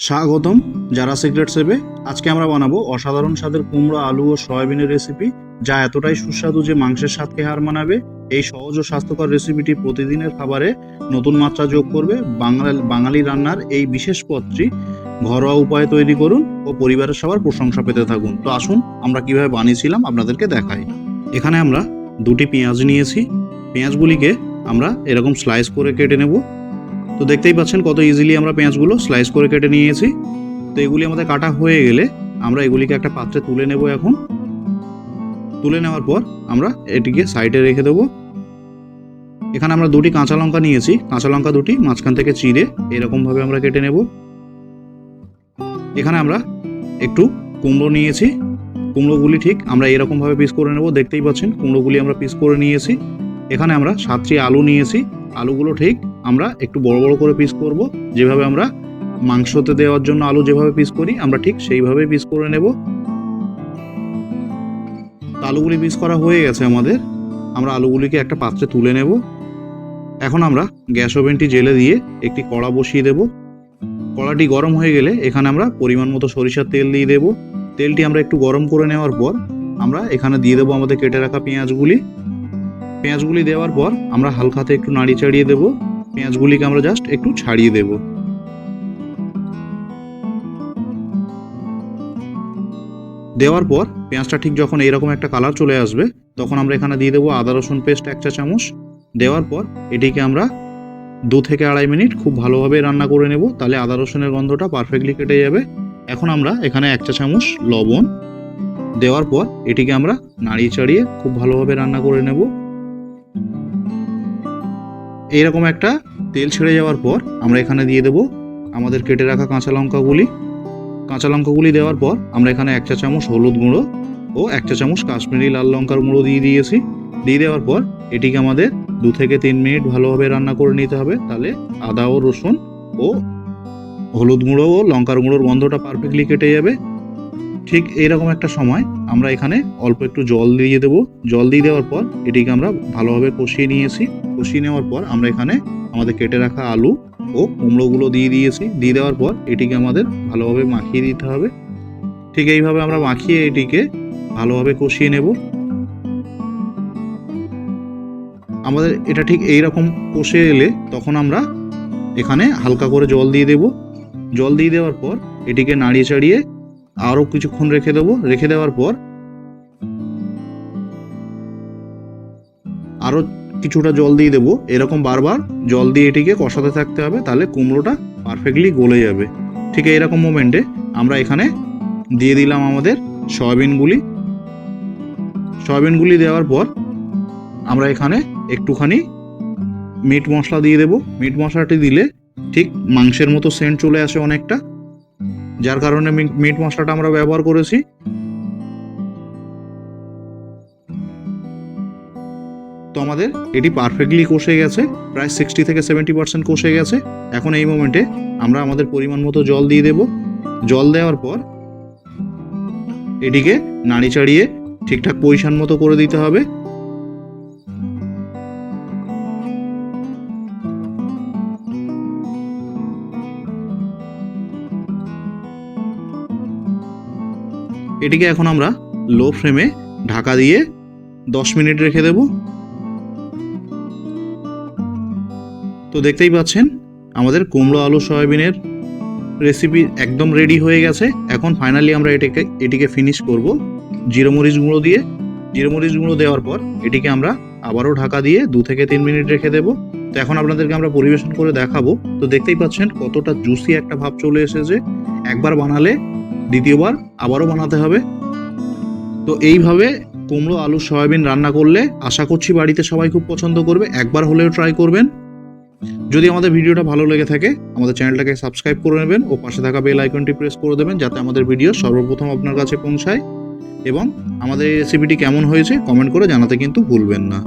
স্বাগতম, যারা সিক্রেট সেবে, আজকে আমরা বানাবো অসাধারণ স্বাদের কুমড়ো, আলু ও সয়াবিনের রেসিপি যা এতটাই সুস্বাদু যে মাংসের স্বাদকে হার মানাবে। এই সহজ ও স্বাস্থ্যকর রেসিপিটি প্রতিদিনের খাবারে নতুন মাত্রা যোগ করবে। বাঙাল, বাঙালি রান্নার এই বিশেষ পদটি ঘরোয়া উপায়ে তৈরি করুন ও পরিবারের সবার প্রশংসা পেতে থাকুন। তো আসুন, আমরা কীভাবে বানিয়েছিলাম আপনাদেরকে দেখাই। এখানে আমরা দুটি পেঁয়াজ নিয়েছি। পেঁয়াজগুলিকে আমরা এরকম স্লাইস করে কেটে নেব। তো দেখতেই পাচ্ছেন কত ইজিলি আমরা পেঁয়াজগুলো স্লাইস করে কেটে নিয়েছি। তো এগুলি আমাদের কাটা হয়ে গেলে আমরা এগুলিকে একটা পাত্রে তুলে নেব এখন। তুলে নেওয়ার পর আমরা এটিকে সাইডে রেখে দেবো। এখানে আমরা দুটি কাঁচা লঙ্কা নিয়েছি। কাঁচা লঙ্কা দুটি মাঝখান থেকে চিড়ে এরকমভাবে আমরা কেটে নেব। এখানে আমরা একটু কুমড়ো নিয়েছি। কুমড়োগুলি ঠিক আমরা এরকমভাবে পিস করে নেব। দেখতেই পাচ্ছেন কুমড়োগুলি আমরা পিস করে নিয়েছি। এখানে আমরা সাতটি আলু নিয়েছি। আলুগুলো ঠিক আমরা একটু বড় বড় করে পিস করব। যেভাবে আমরা মাংসতে দেওয়ার জন্য আলু যেভাবে পিস করি, আমরা ঠিক সেইভাবে পিস করে নেব। আলুগুলি পিস করা হয়ে গেছে আমাদের। আমরা আলুগুলিকে একটা পাত্রে তুলে নেব। এখন আমরা গ্যাস ওভেনটি জেলে দিয়ে একটি কড়া বসিয়ে দেব। কড়াটি গরম হয়ে গেলে এখানে আমরা পরিমাণ মতো সরিষার তেল দিয়ে দেব। তেলটি আমরা একটু গরম করে নেওয়ার পর আমরা এখানে দিয়ে দেবো আমাদের কেটে রাখা পেঁয়াজগুলি। পেঁয়াজগুলি দেওয়ার পর আমরা হালকাতে একটু নাড়ি চাড়িয়ে দেবো। পেঁয়াজগুলিকে আমরা জাস্ট একটু ছাড়িয়ে দেব। দেওয়ার পর পেঁয়াজটা ঠিক যখন এইরকম একটা কালার চলে আসবে, তখন আমরা এখানে দিয়ে দেবো আদা, রসুন পেস্ট এক চা চামচ। দেওয়ার পর এটিকে আমরা দু থেকে আড়াই মিনিট খুব ভালোভাবে রান্না করে নেব, তাহলে আদা, রসুনের গন্ধটা পারফেক্টলি কেটে যাবে। এখন আমরা এখানে এক চা চামচ লবণ। দেওয়ার পর এটিকে আমরা নাড়িয়ে চাড়িয়ে খুব ভালোভাবে রান্না করে নেব। এইরকম একটা তেল ছেড়ে যাওয়ার পর আমরা এখানে দিয়ে দেব আমাদের কেটে রাখা কাঁচা লঙ্কাগুলি। কাঁচা লঙ্কাগুলি দেওয়ার পর আমরা এখানে এক চা চামচ হলুদ গুঁড়ো ও এক চা চামচ কাশ্মীরি লাল লঙ্কার গুঁড়ো দিয়ে দিয়েছি। দিয়ে দেওয়ার পর এটিকে আমাদের দু থেকে তিন মিনিট ভালোভাবে রান্না করে নিতে হবে। তাহলে আদা ও রসুন ও হলুদ গুঁড়ো ও লঙ্কার গুঁড়োর গন্ধটা পারফেক্টলি কেটে যাবে। ঠিক এইরকম একটা সময় আমরা এখানে অল্প একটু জল দিয়ে দেবো। জল দিয়ে দেওয়ার পর এটিকে আমরা ভালোভাবে কষিয়ে নিয়েছি। কষিয়ে নেওয়ার পর আমরা এখানে আমাদের কেটে রাখা আলু ও কুমড়োগুলো দিয়ে দিয়েছি। দিয়ে দেওয়ার পর এটিকে আমাদের ভালোভাবে মাখিয়ে দিতে হবে। ঠিক এইভাবে আমরা মাখিয়ে এটিকে ভালোভাবে কষিয়ে নেব। আমাদের এটা ঠিক এই রকম কষে এলে তখন আমরা এখানে হালকা করে জল দিয়ে দেব। জল দিয়ে দেওয়ার পর এটিকে নাড়িয়ে চাড়িয়ে আরও কিছুক্ষণ রেখে দেবো। রেখে দেওয়ার পর আরও কিছুটা জল দিয়ে দেবো। এরকম বারবার জল দিয়ে এটিকে কষাতে থাকতে হবে, তাহলে কুমড়োটা পারফেক্টলি গলে যাবে। ঠিক এরকম মোমেন্টে আমরা এখানে দিয়ে দিলাম আমাদের সয়াবিনগুলি সয়াবিনগুলি দেওয়ার পর আমরা এখানে একটুখানি মিট মশলা দিয়ে দেবো। মিট মশলাটি দিলে ঠিক মাংসের মতো সেন্ট চলে আসে অনেকটা। যার কারণে মিট মশলাটা আমরা ব্যবহার করেছি। তো আমাদের এটি পারফেক্টলি কষে গেছে, প্রায় সিক্সটি থেকে সেভেন্টি পার্সেন্ট কষে গেছে। এখন এই মোমেন্টে আমরা আমাদের পরিমাণ মতো জল দিয়ে দেব। জল দেওয়ার পর এটিকে নাড়ি চাড়িয়ে ঠিকঠাক পজিশন মতো করে দিতে হবে। এটিকে এখন আমরা লো ফ্লেমে ঢাকা দিয়ে দশ মিনিট রেখে দেব। তো দেখতেই পাচ্ছেন, আমাদের কুমড়ো আলু, সয়াবিনের রেসিপি একদম রেডি হয়ে গেছে। এখন ফাইনালি আমরা এটিকে এটিকে ফিনিশ করব জিরো মরিচ গুঁড়ো দিয়ে। জিরো মরিচ গুঁড়ো দেওয়ার পর এটিকে আমরা আবারও ঢাকা দিয়ে দু থেকে তিন মিনিট রেখে দেব। তো এখন আপনাদেরকে আমরা পরিবেশন করে দেখাবো। তো দেখতেই পাচ্ছেন, কতটা জুসি একটা ভাব চলে এসেছে। একবার বানালে দ্বিতীয়বার আবারও বানাতে হবে। তো এইভাবে কুমড়ো, আলু, সয়াবিন রান্না করলে আশা করছি বাড়িতে সবাই খুব পছন্দ করবে। একবার হলেও ট্রাই করবেন। যদি আমাদের ভিডিওটা ভালো লেগে থাকে, আমাদের চ্যানেলটাকে সাবস্ক্রাইব করে নেবেন ও পাশে থাকা বেল আইকনটি প্রেস করে দেবেন যাতে আমাদের ভিডিও সর্বপ্রথম আপনার কাছে পৌঁছায়। এবং আমাদের এই রেসিপিটি কেমন হয়েছে কমেন্ট করে জানাতে কিন্তু ভুলবেন না।